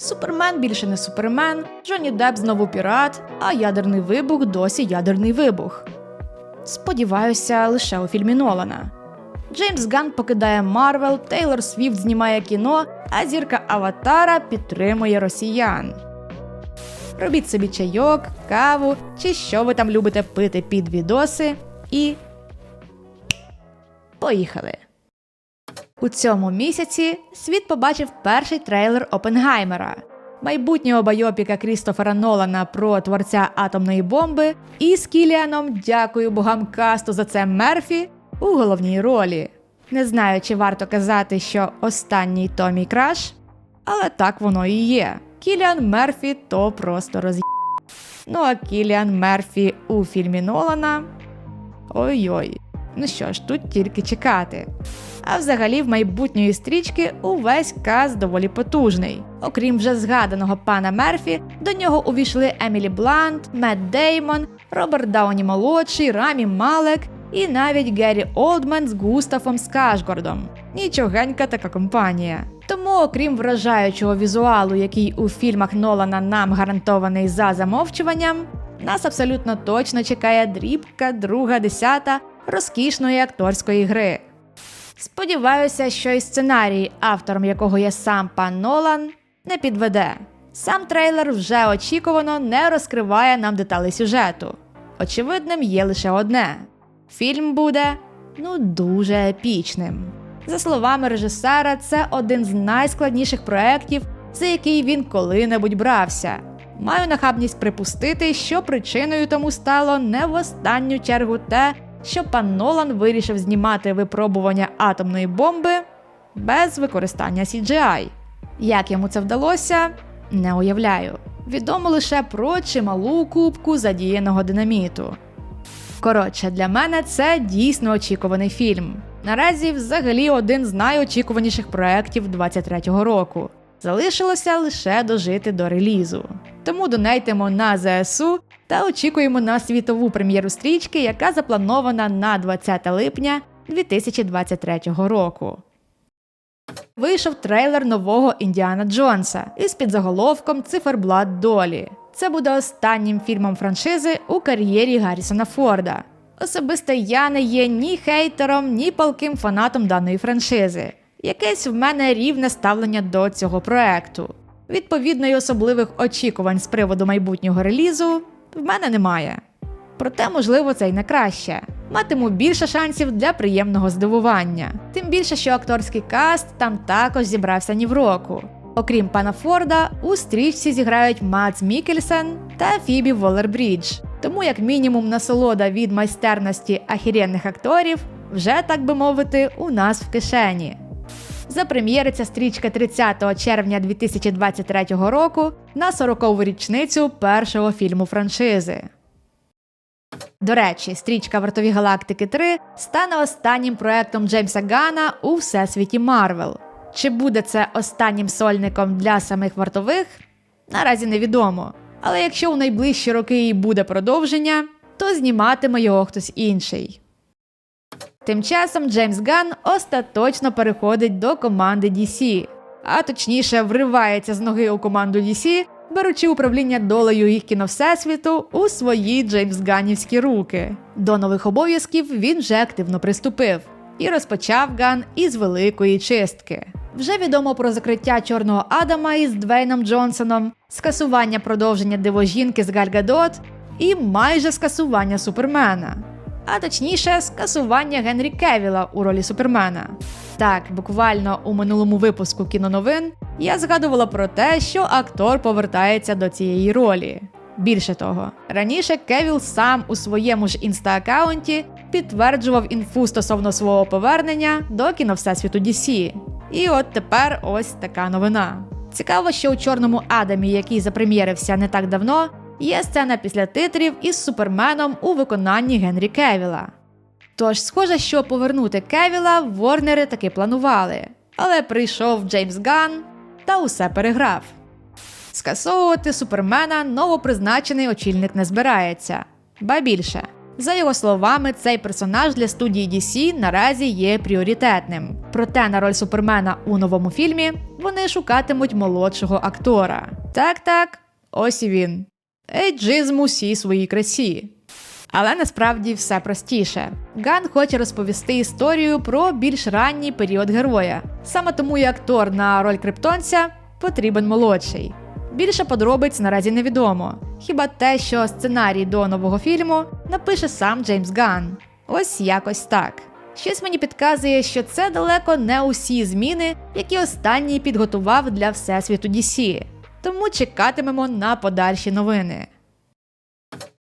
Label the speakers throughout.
Speaker 1: Супермен більше не супермен, Джонні Депп знову пірат, а ядерний вибух досі ядерний вибух. Сподіваюся, лише у фільмі Нолана. Джеймс Ганн покидає Марвел, Тейлор Свіфт знімає кіно, а зірка Аватара підтримує росіян. Робіть собі чайок, каву чи що ви там любите пити під відоси і. Поїхали! У цьому місяці світ побачив перший трейлер Опенгаймера, майбутнього байопіка Крістофера Нолана про творця атомної бомби, і з Кіліаном, дякую богам касту за це Мерфі, у головній ролі. Не знаю, чи варто казати, що останній то мій краш, але так воно і є. Кіліан Мерфі то просто роз'є. Ну а Кіліан Мерфі у фільмі Нолана. Ой-ой. Ну що ж, тут тільки чекати. А взагалі, в майбутньої стрічки увесь каз доволі потужний. Окрім вже згаданого пана Мерфі, до нього увійшли Емілі Блант, Мет Деймон, Роберт Дауні молодший, Рамі Малек і навіть Геррі Олдмен з Густафом Скашгордом. Нічогенька така компанія. Тому, окрім вражаючого візуалу, який у фільмах Нолана нам гарантований за замовчуванням, нас абсолютно точно чекає дрібка, друга, десята розкішної акторської гри. Сподіваюся, що і сценарій, автором якого є сам пан Нолан, не підведе. Сам трейлер вже очікувано не розкриває нам деталі сюжету. Очевидним є лише одне: фільм буде ну дуже епічним. За словами режисера, це один з найскладніших проєктів, за який він коли-небудь брався. Маю нахабність припустити, що причиною тому стало не в останню чергу те, що пан Нолан вирішив знімати випробування атомної бомби без використання CGI. Як йому це вдалося, не уявляю. Відомо лише про чималу кубку задіяного динаміту. Коротше, для мене це дійсно очікуваний фільм. Наразі взагалі один з найочікуваніших проєктів 23-го року. Залишилося лише дожити до релізу. Тому донейтимо на ЗСУ та очікуємо на світову прем'єру стрічки, яка запланована на 20 липня 2023 року. Вийшов трейлер нового Індіана Джонса із підзаголовком Циферблат Долі. Це буде останнім фільмом франшизи у кар'єрі Гаррісона Форда. Особисто я не є ні хейтером, ні палким фанатом даної франшизи. Якесь в мене рівне ставлення до цього проекту. Відповідно, і особливих очікувань з приводу майбутнього релізу в мене немає. Проте, можливо, це й не краще. Матиму більше шансів для приємного здивування. Тим більше, що акторський каст там також зібрався ні в року. Окрім пана Форда, у стрічці зіграють Мац Мікельсен та Фібі Воллер-Брідж. Тому, як мінімум, насолода від майстерності ахіренних акторів вже, так би мовити, у нас в кишені. Запрем'єриться стрічка 30 червня 2023 року на 40-ту річницю першого фільму франшизи. До речі, стрічка Вартові Галактики 3 стане останнім проектом Джеймса Гана у всесвіті Марвел. Чи буде це останнім сольником для самих вартових? Наразі невідомо. Але якщо у найближчі роки і буде продовження, то зніматиме його хтось інший. Тим часом Джеймс Ган остаточно переходить до команди DC, а точніше вривається з ноги у команду DC, беручи управління долею їх кіновсесвіту у свої Джеймс Ганнівські руки. До нових обов'язків він вже активно приступив і розпочав Ган із великої чистки. Вже відомо про закриття чорного Адама із Двейном Джонсоном, скасування продовження дивожінки з Галь Гадот і майже скасування Супермена. А точніше, скасування Генрі Кевіла у ролі Супермена. Так, буквально у минулому випуску кіноновин я згадувала про те, що актор повертається до цієї ролі. Більше того, раніше Кевіл сам у своєму ж інста-аккаунті підтверджував інфу стосовно свого повернення до кіновсесвіту DC. І от тепер ось така новина. Цікаво, що у чорному Адамі, який запрем'єрився не так давно, є сцена після титрів із суперменом у виконанні Генрі Кевіла. Тож, схоже, що повернути Кевіла Ворнери таки планували, але прийшов Джеймс Ган та усе переграв. Скасовувати супермена новопризначений очільник не збирається. Ба більше, За його словами, цей персонаж для студії DC наразі є пріоритетним. Проте на роль супермена у новому фільмі вони шукатимуть молодшого актора. Так, так, ось і він. Ейджизм усій своїй красі. Але насправді все простіше. Ган хоче розповісти історію про більш ранній період героя. Саме тому і актор на роль криптонця потрібен молодший. Більше подробиць наразі невідомо. Хіба те, що сценарій до нового фільму напише сам Джеймс Ган. Ось якось так. Щось мені підказує, що це далеко не усі зміни, які останній підготував для всесвіту DC. Тому чекатимемо на подальші новини.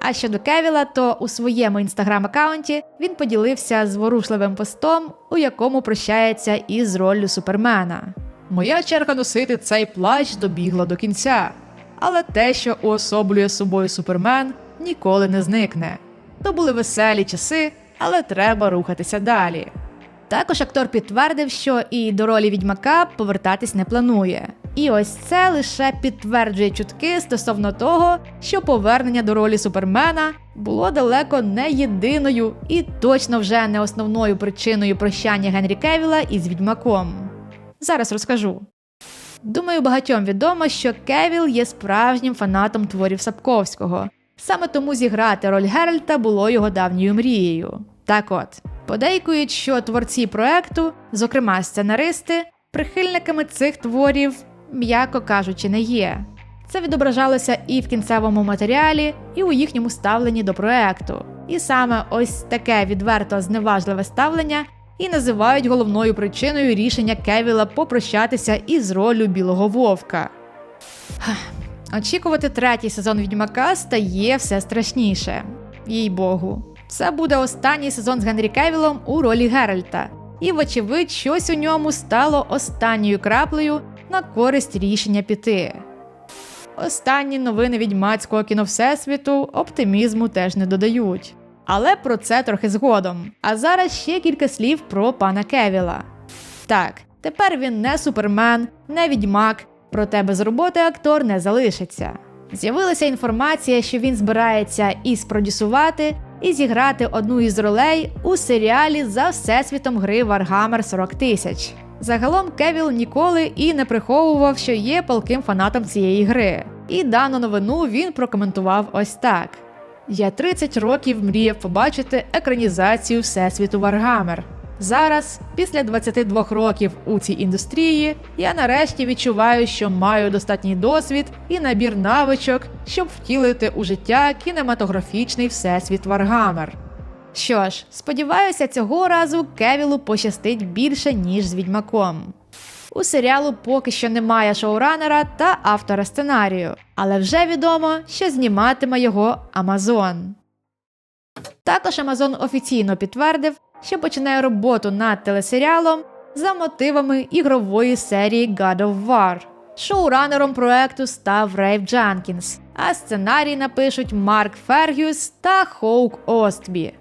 Speaker 1: А щодо Кевіла, то у своєму інстаграм-аккаунті він поділився зворушливим постом, у якому прощається із роллю Супермена. Моя черга носити цей плащ добігла до кінця, але те, що уособлює собою Супермен, ніколи не зникне. То були веселі часи, але треба рухатися далі. Також актор підтвердив, що і до ролі відьмака повертатись не планує. І ось це лише підтверджує чутки стосовно того, що повернення до ролі супермена було далеко не єдиною і точно вже не основною причиною прощання Генрі Кевіла із відьмаком. Зараз розкажу. Думаю, багатьом відомо, що Кевіл є справжнім фанатом творів Сапковського. Саме тому зіграти роль Геральта було його давньою мрією. Так от, подейкують, що творці проекту, зокрема сценаристи, прихильниками цих творів, м'яко кажучи, не є. Це відображалося і в кінцевому матеріалі, і у їхньому ставленні до проекту. І саме ось таке відверто зневажливе ставлення і називають головною причиною рішення Кевіла попрощатися із роллю білого вовка. Очікувати третій сезон відьмака стає все страшніше. Їй Богу. Це буде останній сезон з Генрі Кевілом у ролі Геральта, і, вочевидь, щось у ньому стало останньою краплею на користь рішення піти. Останні новини відьмацького кіно Всесвіту оптимізму теж не додають. Але про це трохи згодом. А зараз ще кілька слів про пана Кевіла. Так, тепер він не супермен, не відьмак, проте без роботи актор не залишиться. З'явилася інформація, що він збирається і спродюсувати, і зіграти одну із ролей у серіалі за всесвітом гри Warhammer 40 тисяч. Загалом Кевіл ніколи і не приховував, що є палким фанатом цієї гри. І дану новину він прокоментував ось так: Я 30 років мріяв побачити екранізацію Всесвіту Warhammer. Зараз, після 22 років у цій індустрії, я нарешті відчуваю, що маю достатній досвід і набір навичок, щоб втілити у життя кінематографічний всесвіт Warhammer. Що ж, сподіваюся, цього разу Кевілу пощастить більше, ніж з відьмаком. У серіалу поки що немає шоуранера та автора сценарію, але вже відомо, що зніматиме його Амазон. Також Амазон офіційно підтвердив, що починає роботу над телесеріалом за мотивами ігрової серії God of War. Шоуранером проекту став Рейв Джанкінс, а сценарій напишуть Марк Фергюс та Хоук Остбі.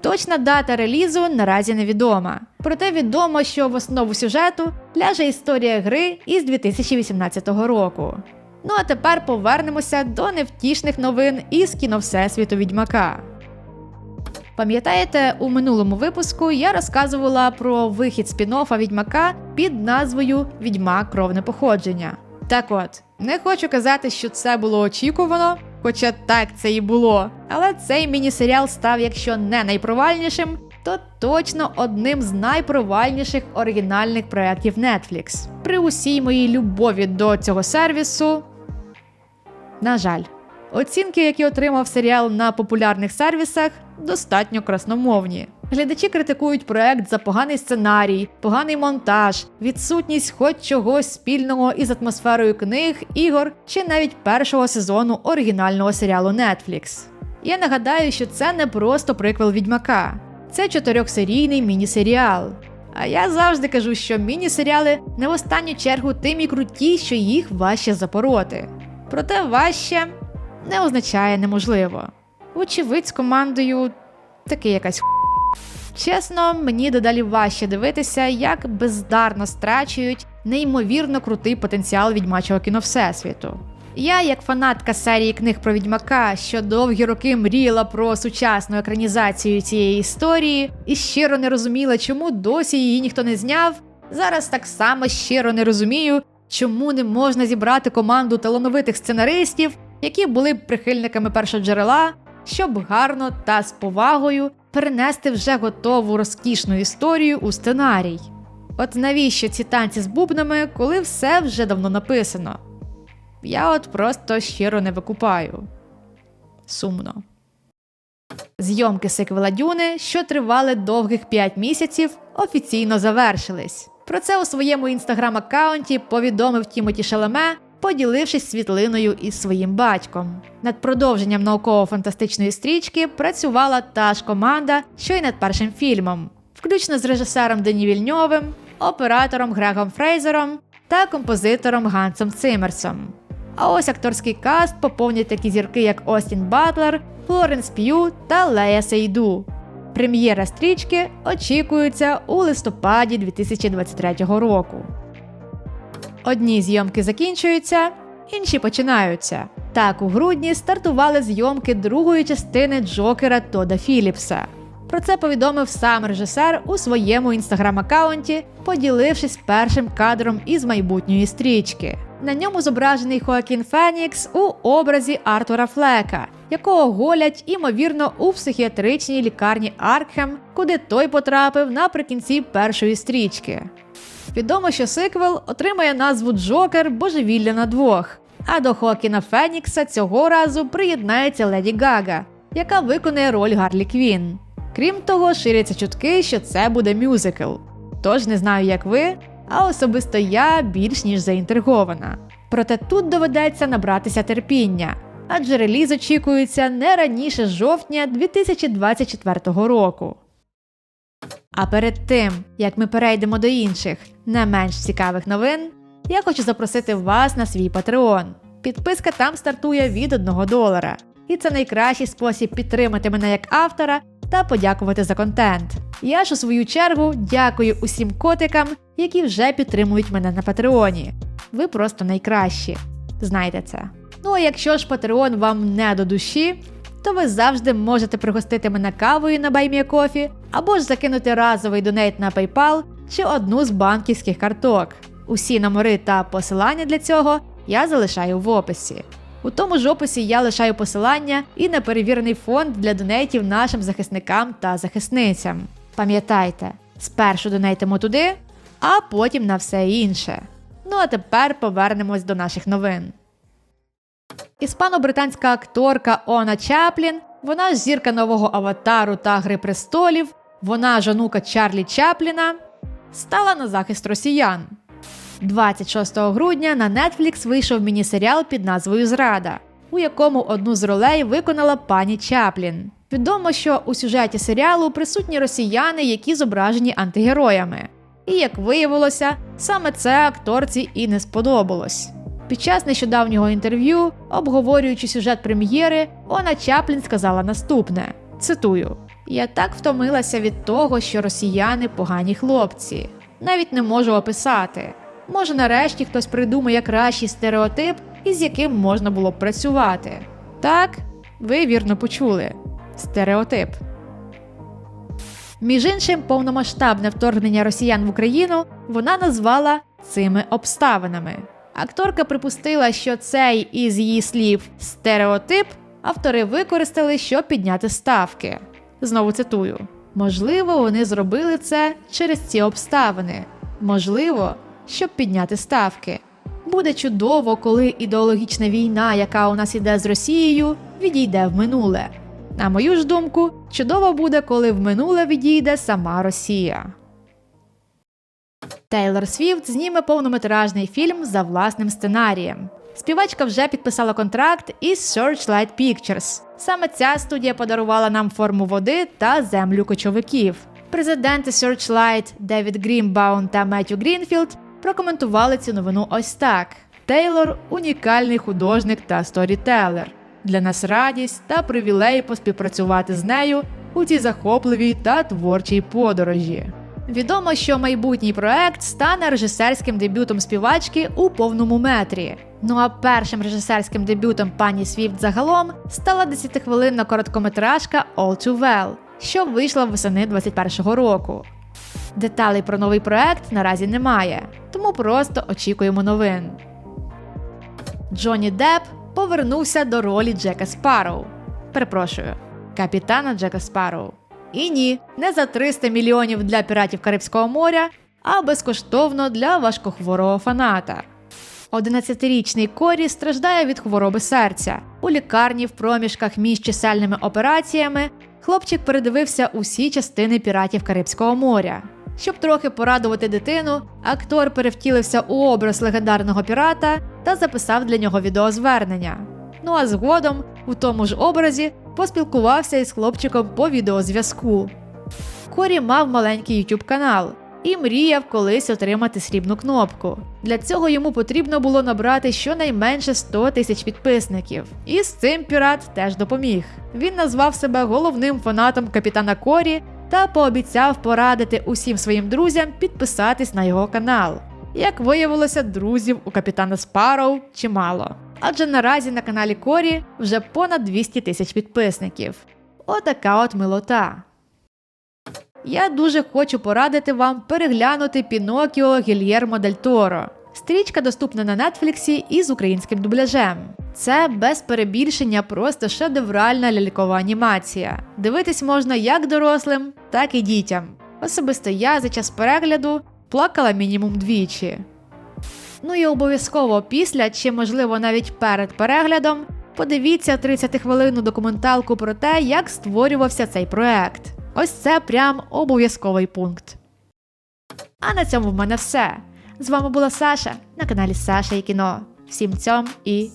Speaker 1: Точна дата релізу наразі невідома, проте відомо, що в основу сюжету ляже історія гри із 2018 року. Ну а тепер повернемося до невтішних новин із кіно Всесвіту Відьмака. Пам'ятаєте, у минулому випуску я розказувала про вихід спін-оффа Відьмака під назвою Відьмак кровне походження. Так от, не хочу казати, що це було очікувано, хоча так це і було. Але цей міні-серіал став, якщо не найпровальнішим, то точно одним з найпровальніших оригінальних проєктів Netflix. При усій моїй любові до цього сервісу. На жаль. Оцінки, які отримав серіал на популярних сервісах, достатньо красномовні. Глядачі критикують проект за поганий сценарій, поганий монтаж, відсутність хоч чогось спільного із атмосферою книг, ігор чи навіть першого сезону оригінального серіалу Netflix. Я нагадаю, що це не просто приквел відьмака, це чотирьохсерійний міні-серіал. А я завжди кажу, що міні-серіали не в останню чергу тим і круті, що їх важче запороти. Проте важче не означає неможливо. Вочевидь, з командою таки якась Чесно, мені дедалі важче дивитися, як бездарно страчують неймовірно крутий потенціал відьмачого кіно Всесвіту. Я, як фанатка серії книг про відьмака, що довгі роки мріяла про сучасну екранізацію цієї історії і щиро не розуміла, чому досі її ніхто не зняв. Зараз так само щиро не розумію, чому не можна зібрати команду талановитих сценаристів, які були прихильниками першоджерела, щоб гарно та з повагою перенести вже готову розкішну історію у сценарій. От навіщо ці танці з бубнами, коли все вже давно написано? Я от просто щиро не викупаю. Сумно. Зйомки сиквела Дюни, що тривали довгих 5 місяців, офіційно завершились. Про це у своєму інстаграм-аккаунті повідомив Тімоті Шалеме, поділившись світлиною із своїм батьком. Над продовженням науково-фантастичної стрічки працювала та ж команда, що й над першим фільмом, включно з режисером Дені Вільньовим, оператором Грегом Фрейзером та композитором Гансом Циммерсом. А ось акторський каст поповнять такі зірки, як Остін Батлер, Флоренс П'ю та Лея Сейду. Прем'єра стрічки очікується у листопаді 2023 року. Одні зйомки закінчуються, інші починаються. Так, у грудні стартували зйомки другої частини Джокера Тода Філіпса. Про це повідомив сам режисер у своєму інстаграм-аккаунті, поділившись першим кадром із майбутньої стрічки. На ньому зображений Хоакін Фенікс у образі Артура Флека, якого голять, імовірно, у психіатричній лікарні Аркхем, куди той потрапив наприкінці першої стрічки. Відомо, що сиквел отримає назву Джокер Божевілля на двох. А до Хоакіна Фенікса цього разу приєднається Леді Гага, яка виконає роль Гарлі Квін. Крім того, ширяться чутки, що це буде мюзикл. Тож не знаю, як ви, а особисто я більш ніж заінтригована. Проте тут доведеться набратися терпіння, адже реліз очікується не раніше жовтня 2024 року. А перед тим, як ми перейдемо до інших, не менш цікавих новин, я хочу запросити вас на свій Patreon. Підписка там стартує від 1 долара. І це найкращий спосіб підтримати мене як автора та подякувати за контент. Я ж у свою чергу дякую усім котикам, які вже підтримують мене на Патреоні. Ви просто найкращі. Знайте це. Ну а якщо ж Patreon вам не до душі, то ви завжди можете пригостити мене кавою на BuyMeACoffee або ж закинути разовий донейт на PayPal чи одну з банківських карток. Усі номери та посилання для цього я залишаю в описі. У тому ж описі я лишаю посилання і на перевірений фонд для донейтів нашим захисникам та захисницям. Пам'ятайте, спершу донейтимо туди, а потім на все інше. Ну а тепер повернемось до наших новин. Іспано-британська акторка Она Чаплін, вона зірка нового аватару та Гри престолів, вона ж онука Чарлі Чапліна, стала на захист росіян. 26 грудня на Netflix вийшов міні-серіал під назвою Зрада, у якому одну з ролей виконала пані Чаплін. Відомо, що у сюжеті серіалу присутні росіяни, які зображені антигероями. І як виявилося, саме це акторці і не сподобалось. Під час нещодавнього інтерв'ю, обговорюючи сюжет прем'єри, Она Чаплін сказала наступне: цитую: Я так втомилася від того, що росіяни погані хлопці. Навіть не можу описати. Може, нарешті хтось придумає кращий стереотип, із яким можна було б працювати. Так, ви вірно почули стереотип. Між іншим, повномасштабне вторгнення росіян в Україну вона назвала цими обставинами. Акторка припустила, що цей із її слів стереотип автори використали, щоб підняти ставки. Знову цитую: можливо, вони зробили це через ці обставини. Можливо, щоб підняти ставки. Буде чудово, коли ідеологічна війна, яка у нас іде з Росією, відійде в минуле. На мою ж думку, чудово буде, коли в минуле відійде сама Росія. Тейлор Свіфт зніме повнометражний фільм за власним сценарієм. Співачка вже підписала контракт із Searchlight Pictures. Саме ця студія подарувала нам форму води та землю кочовиків. Президенти Searchlight Девід Грімбаун та Меттю Грінфілд прокоментували цю новину ось так: Тейлор унікальний художник та сторітелер. Для нас радість та привілей поспівпрацювати з нею у цій захопливій та творчій подорожі. Відомо, що майбутній проект стане режисерським дебютом співачки у повному метрі. Ну а першим режисерським дебютом пані Свіфт загалом стала 10-хвилинна короткометражка All Too Well, що вийшла восени 21-го року. Деталей про новий проект наразі немає, тому просто очікуємо новин. Джонні Депп повернувся до ролі Джека Спарроу. Перепрошую, капітана Джека Спарроу. І ні, не за 300 мільйонів для піратів Карибського моря, а безкоштовно для важкохворого фаната. 11-річний Корі страждає від хвороби серця. У лікарні в проміжках між чисельними операціями хлопчик передивився усі частини піратів Карибського моря. Щоб трохи порадувати дитину, актор перевтілився у образ легендарного пірата та записав для нього відеозвернення. Ну а згодом, у тому ж образі, поспілкувався із хлопчиком по відеозв'язку. Корі мав маленький YouTube канал і мріяв колись отримати срібну кнопку. Для цього йому потрібно було набрати щонайменше 100 тисяч підписників. І з цим пірат теж допоміг. Він назвав себе головним фанатом капітана Корі та пообіцяв порадити усім своїм друзям підписатись на його канал. Як виявилося, друзів у капітана Спарроу чимало. Адже наразі на каналі Корі вже понад 200 тисяч підписників. Отака от милота. Я дуже хочу порадити вам переглянути Пінокіо Гільєрмо Дель Торо. Стрічка доступна на Нетфліксі із українським дубляжем. Це без перебільшення просто шедевральна лялькова анімація. Дивитись можна як дорослим, так і дітям. Особисто я за час перегляду плакала мінімум двічі. Ну і обов'язково після, чи можливо навіть перед переглядом, подивіться 30-хвилинну документалку про те, як створювався цей проект. Ось це прям обов'язковий пункт. А на цьому в мене все. З вами була Саша на каналі Саша і кіно. Всім цьом і